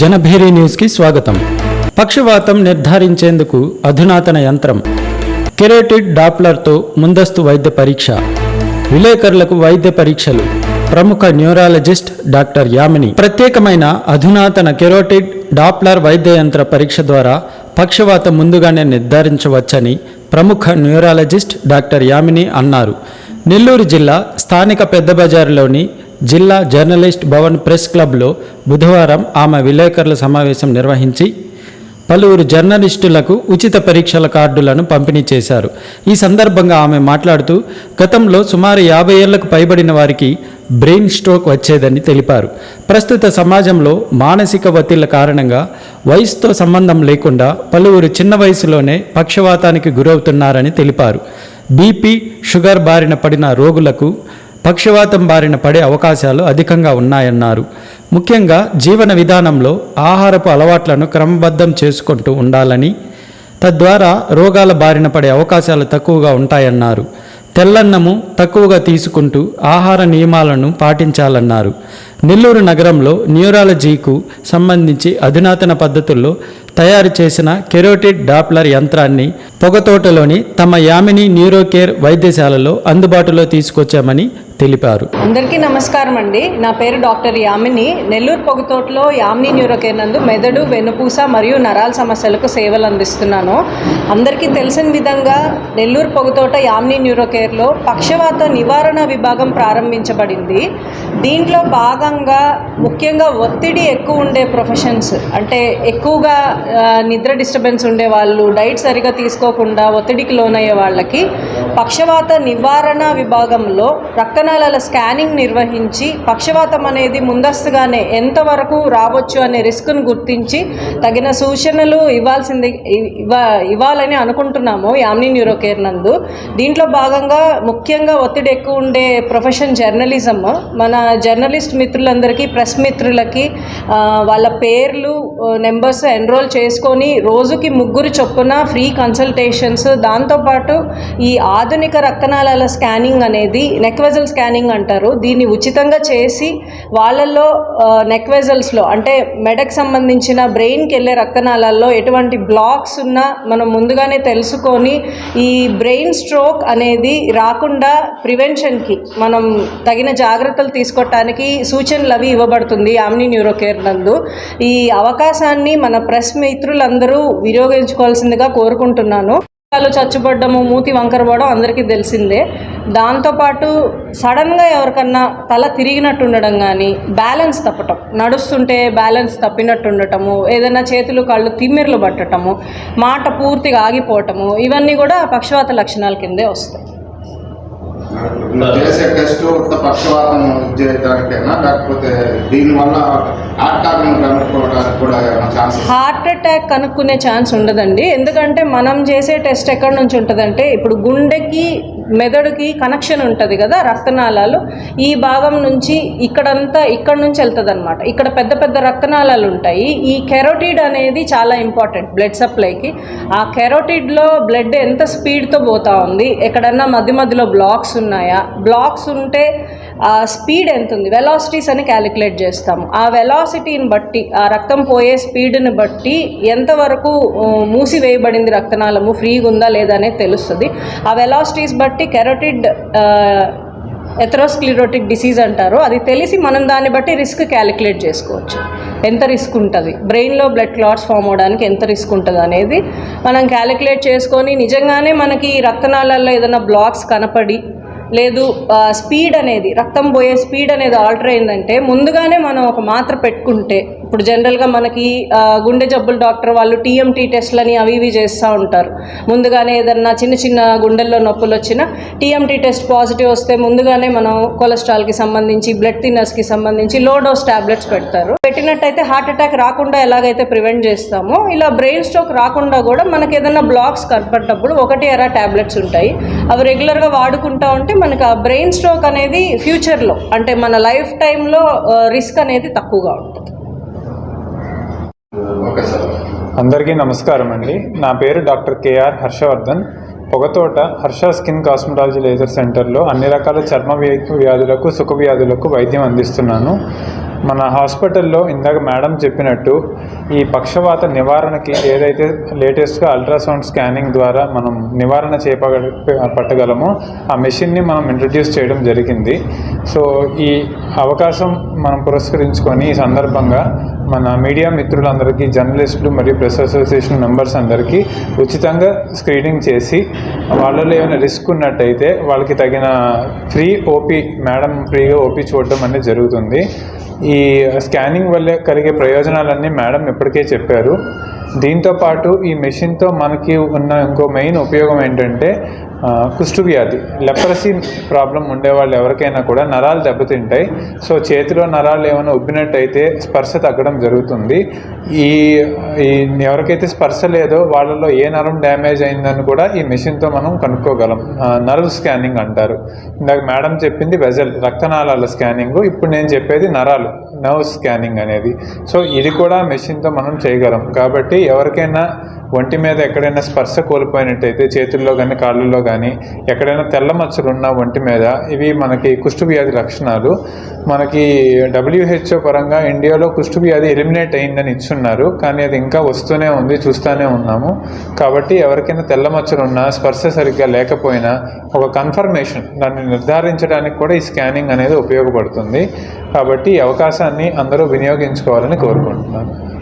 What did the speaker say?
జనభేరి న్యూస్కి స్వాగతం. పక్షవాతం నిర్ధారించేందుకు అధునాతన యంత్రం. కెరోటిడ్ డాప్లర్తో ముందస్తు వైద్య పరీక్ష. విలేకరులకు వైద్య పరీక్షలు. ప్రముఖ న్యూరాలజిస్ట్ డాక్టర్ యామిని. ప్రత్యేకమైన అధునాతన కెరోటిడ్ డాప్లర్ వైద్య యంత్ర పరీక్ష ద్వారా పక్షవాతం ముందుగానే నిర్ధారించవచ్చని ప్రముఖ న్యూరాలజిస్ట్ డాక్టర్ యామిని అన్నారు. నెల్లూరు జిల్లా స్థానిక పెద్ద బజారులోని జిల్లా జర్నలిస్ట్ భవన్ ప్రెస్ క్లబ్లో బుధవారం ఆమె విలేకరుల సమావేశం నిర్వహించి పలువురు జర్నలిస్టులకు ఉచిత పరీక్షల కార్డులను పంపిణీ చేశారు. ఈ సందర్భంగా ఆమె మాట్లాడుతూ గతంలో సుమారు యాభై ఏళ్ళకు పైబడిన వారికి బ్రెయిన్ స్ట్రోక్ వచ్చేదని తెలిపారు. ప్రస్తుత సమాజంలో మానసిక ఒత్తిళ్ళ కారణంగా వయసుతో సంబంధం లేకుండా పలువురు చిన్న వయసులోనే పక్షవాతానికి గురవుతున్నారని తెలిపారు. బీపీ షుగర్ బారిన పడిన రోగులకు పక్షవాతం బారిన పడే అవకాశాలు అధికంగా ఉన్నాయన్నారు. ముఖ్యంగా జీవన విధానంలో ఆహారపు అలవాట్లను క్రమబద్ధం చేసుకుంటూ ఉండాలని తద్వారా రోగాల బారిన పడే అవకాశాలు తక్కువగా ఉంటాయన్నారు. తెల్లన్నము తక్కువగా తీసుకుంటూ ఆహార నియమాలను పాటించాలన్నారు. నెల్లూరు నగరంలో న్యూరాలజీకు సంబంధించి అధునాతన పద్ధతుల్లో తయారు చేసిన కెరోటిడ్ డాప్లర్ యంత్రాన్ని పొగతోటలోని తమ యామిని న్యూరోకేర్ వైద్యశాలలో అందుబాటులో తీసుకొచ్చామని తెలిపారు. అందరికీ నమస్కారం అండి. నా పేరు డాక్టర్ యామిని. నెల్లూరు పొగతోటలో యామిని న్యూరోకేర్ నందు మెదడు వెనుపూస మరియు నరాల సమస్యలకు సేవలు అందిస్తున్నాను. అందరికీ తెలిసిన విధంగా నెల్లూరు పొగతోట యామిని న్యూరోకేర్లో పక్షవాత నివారణ విభాగం ప్రారంభించబడింది. దీంట్లో భాగంగా ముఖ్యంగా ఒత్తిడి ఎక్కువ ఉండే ప్రొఫెషన్స్ అంటే ఎక్కువగా నిద్ర డిస్టర్బెన్స్ ఉండే వాళ్ళు డైట్ సరిగా తీసుకోకుండా ఒత్తిడికి లోనయ్యే వాళ్ళకి పక్షవాత నివారణ విభాగంలో రక్తనాళాల స్కానింగ్ నిర్వహించి పక్షవాతం అనేది ముందస్తుగానే ఎంతవరకు రావచ్చు అనే రిస్క్ను గుర్తించి తగిన సూచనలు ఇవ్వాల్సింది ఇవ్వ ఇవ్వాలని అనుకుంటున్నాము యామ్ని న్యూరోకేర్ నందు. దీంట్లో భాగంగా ముఖ్యంగా ఒత్తిడి ఎక్కువ ఉండే ప్రొఫెషన్ జర్నలిజం. మన జర్నలిస్ట్ మిత్రులందరికీ ప్రెస్ మిత్రులకి వాళ్ళ పేర్లు నెంబర్స్ ఎన్రోల్ చేసుకొని రోజుకి ముగ్గురు చొప్పున ఫ్రీ కన్సల్టేషన్స్. దాంతోపాటు ఈ ఆధునిక రక్తనాళాల స్కానింగ్ అనేది నెక్వెజల్ స్కానింగ్ అంటారు. దీన్ని ఉచితంగా చేసి వాళ్ళల్లో నెక్ వెజల్స్లో అంటే మెడకు సంబంధించిన బ్రెయిన్కి వెళ్ళే రక్తనాళాల్లో ఎటువంటి బ్లాక్స్ ఉన్నా మనం ముందుగానే తెలుసుకొని ఈ బ్రెయిన్ స్ట్రోక్ అనేది రాకుండా ప్రివెన్షన్కి మనం తగిన జాగ్రత్తలు తీసుకోవటానికి సూచనలు అవి ఇవ్వబడుతుంది ఆమ్ని న్యూరోకేర్ నందు. ఈ అవకాశాన్ని మన ప్రెస్ మిత్రులందరూ వినియోగించుకోవాల్సిందిగా కోరుకుంటున్నాను. వాళ్ళు చచ్చుబడ్డము మూతి వంకరపోవడం అందరికీ తెలిసిందే. దాంతోపాటు సడన్గా ఎవరికన్నా తల తిరిగినట్టు ఉండడం కానీ బ్యాలెన్స్ తప్పటం. నడుస్తుంటే బ్యాలెన్స్ తప్పినట్టు ఉండటము ఏదైనా చేతులు కళ్ళు తిమ్మిర్లు పట్టటము మాట పూర్తిగా ఆగిపోవటము ఇవన్నీ కూడా పక్షవాత లక్షణాల కిందే వస్తాయి. మీరు చేసే టెస్ట్ ఉత్త పక్షవాతం చేయడానికేనా? లేకపోతే దీనివల్ల ఆర్టాలను కనుక్కోవడానికి కూడా ఏమైనా ఛాన్సెస్ హార్ట్ అటాక్ కనుక్కునే ఛాన్స్ ఉండదండి. ఎందుకంటే మనం చేసే టెస్ట్ ఎక్కడి నుంచి ఉంటుందంటే ఇప్పుడు గుండెకి మెదడుకి కనెక్షన్ ఉంటుంది కదా రక్తనాళాలు. ఈ భాగం నుంచి ఇక్కడంతా ఇక్కడ నుంచి వెళ్తుంది అనమాట ఇక్కడ పెద్ద పెద్ద రక్తనాళాలు ఉంటాయి. ఈ కెరోటిడ్ అనేది చాలా ఇంపార్టెంట్ బ్లడ్ సప్లైకి ఆ కెరోటిడ్లో బ్లడ్ ఎంత స్పీడ్తో పోతా ఉంది? ఎక్కడన్నా మధ్య మధ్యలో బ్లాక్స్ ఉన్నాయా? బ్లాక్స్ ఉంటే స్పీడ్ ఎంత ఉంది? వెలాసిటీస్ అని క్యాలిక్యులేట్ చేస్తాము. ఆ వెలాసిటీని బట్టి ఆ రక్తం పోయే స్పీడ్ని బట్టి ఎంతవరకు మూసివేయబడింది రక్తనాళము? ఫ్రీగా ఉందా లేదా అనేది తెలుస్తుంది. ఆ వెలాసిటీస్ బట్టి కెరోటిడ్ ఎథరోస్క్లిరోటిక్ డిసీజ్ అంటారు. అది తెలిసి మనం దాన్ని బట్టి రిస్క్ క్యాలిక్యులేట్ చేసుకోవచ్చు. ఎంత రిస్క్ ఉంటుంది? బ్రెయిన్లో బ్లడ్ క్లాట్స్ ఫామ్ అవడానికి ఎంత రిస్క్ ఉంటుంది అనేది మనం క్యాలిక్యులేట్ చేసుకొని నిజంగానే మనకి రక్తనాళాల్లో ఏదైనా బ్లాక్స్ కనపడి లేదు స్పీడ్ అనేది రక్తం పోయే స్పీడ్ అనేది ఆల్టర్ అయిందంటే ముందుగానే మనం ఒక మాత్ర పెట్టుకుంటే ఇప్పుడు జనరల్గా మనకి గుండె జబ్బుల డాక్టర్ వాళ్ళు టీఎంటీ టెస్ట్లని అవి ఇవి చేస్తూ ఉంటారు. ముందుగానే ఏదన్నా చిన్న చిన్న గుండెల్లో నొప్పులు వచ్చినా టీఎంటీ టెస్ట్ పాజిటివ్ వస్తే ముందుగానే మనం కొలెస్ట్రాల్కి సంబంధించి బ్లడ్ థిన్నర్స్కి సంబంధించి లో డోస్ టాబ్లెట్స్ పెడతారు. పెట్టినట్టయితే హార్ట్ అటాక్ రాకుండా ఎలాగైతే ప్రివెంట్ చేస్తామో ఇలా బ్రెయిన్ స్ట్రోక్ రాకుండా కూడా మనకి ఏదైనా బ్లాక్స్ కనపడ్డప్పుడు ఒకటి ఎరా టాబ్లెట్స్ ఉంటాయి. అవి రెగ్యులర్గా వాడుకుంటా ఉంటే మనకు ఆ బ్రెయిన్ స్ట్రోక్ అనేది ఫ్యూచర్లో అంటే మన లైఫ్ టైంలో రిస్క్ అనేది తక్కువగా ఉంటుంది. అందరికీ నమస్కారం అండి. నా పేరు doctor K R Harshavardhan. Pogathota Harsha skin cosmetology laser సెంటర్లో అన్ని రకాల చర్మ వ్యాధులకు సుఖ వ్యాధులకు వైద్యం అందిస్తున్నాను. మన హాస్పిటల్లో ఇందాక మేడం చెప్పినట్టు ఈ పక్షవాత నివారణకి ఏదైతే లేటెస్ట్గా అల్ట్రాసౌండ్ స్కానింగ్ ద్వారా మనం నివారణ చేపగ పట్టగలమో ఆ మెషిన్ని మనం ఇంట్రడ్యూస్ చేయడం జరిగింది. సో ఈ అవకాశం మనం పురస్కరించుకొని ఈ సందర్భంగా మన మీడియా మిత్రులందరికీ జర్నలిస్టులు మరియు ప్రెస్ అసోసియేషన్ మెంబర్స్ అందరికీ ఉచితంగా స్క్రీనింగ్ చేసి వాళ్ళలో ఏమైనా రిస్క్ ఉన్నట్టయితే వాళ్ళకి తగిన ఫ్రీ ఓపీ మేడం ఫ్రీగా ఓపీ చూడడం అనేది జరుగుతుంది. ఈ స్కానింగ్ వల్ల కలిగే ప్రయోజనాలన్నీ మేడం ఇప్పటికే చెప్పారు. దీంతో పాటు ఈ మెషిన్తో మనకి ఉన్న ఇంకో మెయిన్ ఉపయోగం ఏంటంటే ఆ, కుష్టు వ్యాధి లెపరసీ ప్రాబ్లం ఉండేవాళ్ళు ఎవరికైనా కూడా నరాలు దెబ్బతింటాయి. సో చేతిలో నరాలు ఏమైనా ఉబ్బినట్టయితే స్పర్శ తగ్గడం జరుగుతుంది. ఈ ఈ ఎవరికైతే స్పర్శ లేదో వాళ్ళలో ఏ నరం డ్యామేజ్ అయిందని కూడా ఈ మెషిన్తో మనం కనుక్కోగలం. నర్వ్ స్కానింగ్ అంటారు. ఇందాక మేడం చెప్పింది వెజల్ రక్తనాళాల స్కానింగ్. ఇప్పుడు నేను చెప్పేది నరాలు నర్వ్ స్కానింగ్ అనేది. సో ఇది కూడా మెషిన్తో మనం చేయగలం. కాబట్టి ఎవరికైనా ఒంటి మీద ఎక్కడైనా స్పర్శ కోల్పోయినట్టయితే చేతుల్లో కానీ కాళ్ళల్లో కానీ ఎక్కడైనా తెల్ల మచ్చలు ఉన్న ఒంటి మీద ఇవి మనకి కుష్టు వ్యాధి లక్షణాలు. మనకి డబ్ల్యూహెచ్ఓ పరంగా ఇండియాలో కుష్టు వ్యాధి ఎలిమినేట్ అయిందని ఇచ్చున్నారు. కానీ అది ఇంకా వస్తూనే ఉంది చూస్తూనే ఉన్నాము. కాబట్టి ఎవరికైనా తెల్ల మచ్చలు ఉన్నా స్పర్శ సరిగ్గా లేకపోయినా ఒక కన్ఫర్మేషన్ దాన్ని నిర్ధారించడానికి కూడా ఈ స్కానింగ్ అనేది ఉపయోగపడుతుంది. కాబట్టి ఈ అవకాశాన్ని అందరూ వినియోగించుకోవాలని కోరుకుంటున్నాను.